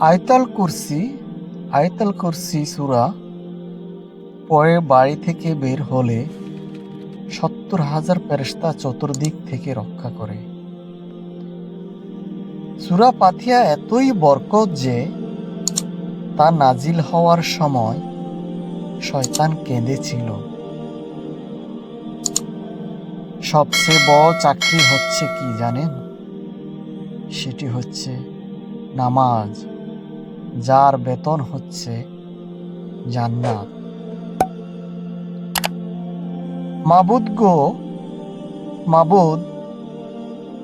আয়তাল কুরসি আয়তাল কুরসি সুরা পরে বাড়ি থেকে বের হলে সত্তর হাজার ফেরেশতা চতুর্দিক থেকে রক্ষা করে। সুরা পাথিয়া এতই বরকত যে তা নাজিল হওয়ার সময় শয়তান কেঁদেছিল। সবচেয়ে বড় চাকরি হচ্ছে কি জানেন? সেটি হচ্ছে নামাজ। যার বেতন হচ্ছে জান্নাত। মাবুদ গো, মাবুদ,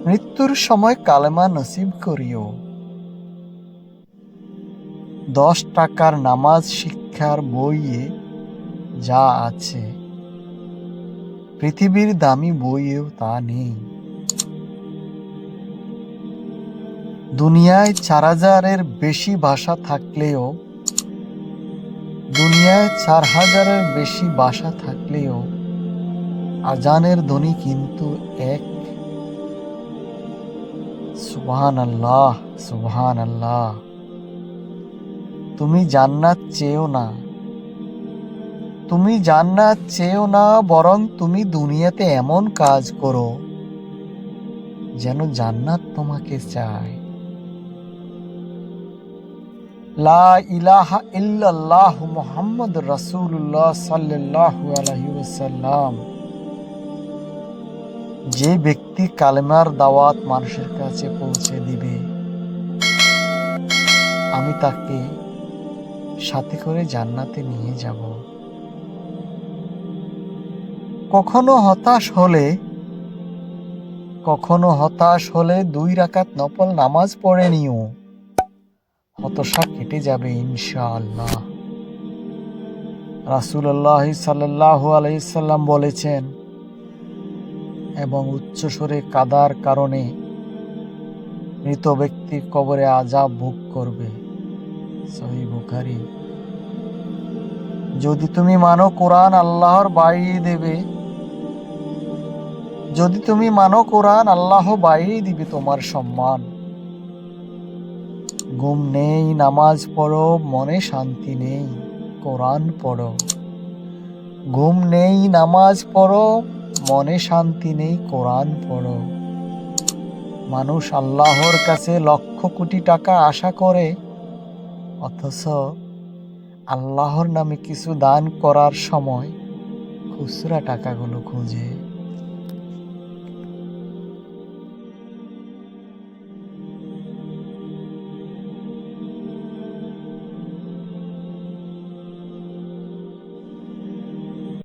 মৃত্যুর সময় কালেমা নসিব করিও। দশ টাকার নামাজ শিক্ষার বইয়ে যা আছে, পৃথিবীর দামি বইয়েও তা নেই। দুনিয়ায় চার হাজারের বেশি ভাষা থাকলেও, দুনিয়ায় চার হাজারের বেশি ভাষা থাকলেও, আজানের ধ্বনি কিন্তু এক। সুবহান আল্লাহ সুবহান আল্লাহ তুমি জান্নাত চেয়েও না। তুমি জান্নাত চেয়েও না, বরং তুমি দুনিয়াতে এমন কাজ করো, যেন জান্নাত তোমাকে চায়। লা ইলাহা ইল্লাল্লাহ মুহাম্মদ রাসূলুল্লাহ সাল্লাল্লাহু আলাইহি ওয়াসাল্লাম। যে ব্যক্তি কালেমার দাওয়াত মানুষের কাছে পৌঁছে দিবে, আমি তাকে সাথে করে জান্নাতে নিয়ে যাব। কখনো হতাশ হলে, কখনো হতাশ হলে দুই রাকাত নফল নামাজ পড়ে নিও। হতাশা কেটে যাবে ইনশাআল্লাহ। রাসূলুল্লাহ সাল্লাল্লাহু আলাইহি সাল্লাম বলেছেন, এবং উচ্চস্বরে কাদার কারণে মৃত ব্যক্তি কবরে আজাব ভোগ করবে। সহি যদি তুমি মানো কোরআন আল্লাহর বাড়িয়ে দেবে, যদি তুমি মানো কোরআন আল্লাহ বাড়িয়ে দিবে তোমার সম্মান ঘুম নেই, নামাজ পড়ো, মনে শান্তি নেই, কোরআন পড়ো। ঘুম নেই, নামাজ পড়ো, মনে শান্তি নেই, কোরআন পড়ো। মানুষ আল্লাহর কাছে লক্ষ কোটি টাকা আশা করে, অথচ আল্লাহর নামে কিছু দান করার সময় খুচরা টাকাগুলো খুঁজে।